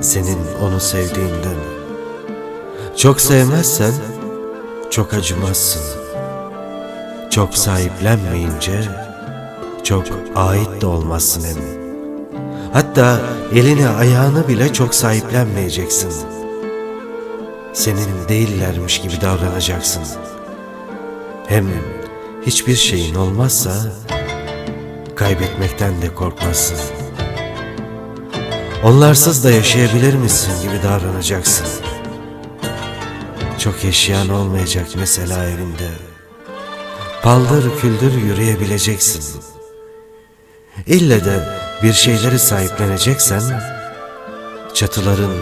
Senin onu sevdiğinden. Çok sevmezsen çok acımazsın. Çok sahiplenmeyince çok ait de olmazsın hem. Hatta elini ayağını bile çok sahiplenmeyeceksin. Senin değillermiş gibi davranacaksın. Hem hiçbir şeyin olmazsa kaybetmekten de korkmazsın. Onlarsız da yaşayabilir misin gibi davranacaksın. Çok eşyan olmayacak mesela evinde. Paldır küldür yürüyebileceksin. İlle de bir şeyleri sahipleneceksen, çatıların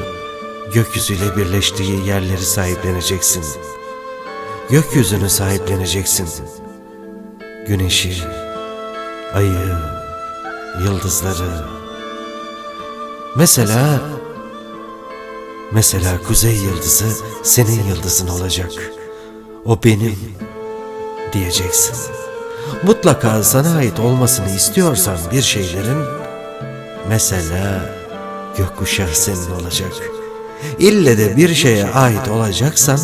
gökyüzüyle birleştiği yerleri sahipleneceksin. Gökyüzünü sahipleneceksin. Güneşi, ayı, yıldızları. Mesela mesela kuzey yıldızı senin yıldızın olacak. O benim diyeceksin. Mutlaka sana ait olmasını istiyorsan bir şeylerin mesela gökkuşağı senin olacak. İlle de bir şeye ait olacaksan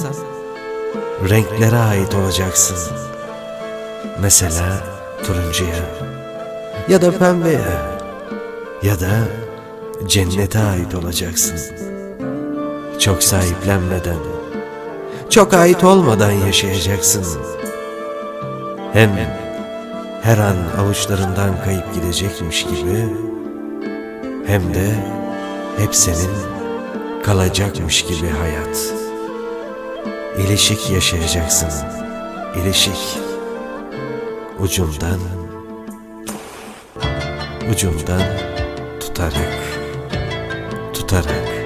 renklere ait olacaksın. Mesela turuncuya ya da pembeye ya da cennete ait olacaksın. Çok sahiplenmeden, çok ait olmadan yaşayacaksın. Hem her an avuçlarından kayıp gidecekmiş gibi hem de hep senin kalacakmış gibi hayat. İlişik yaşayacaksın. İlişik. Ucundan ucundan tutarak tutarak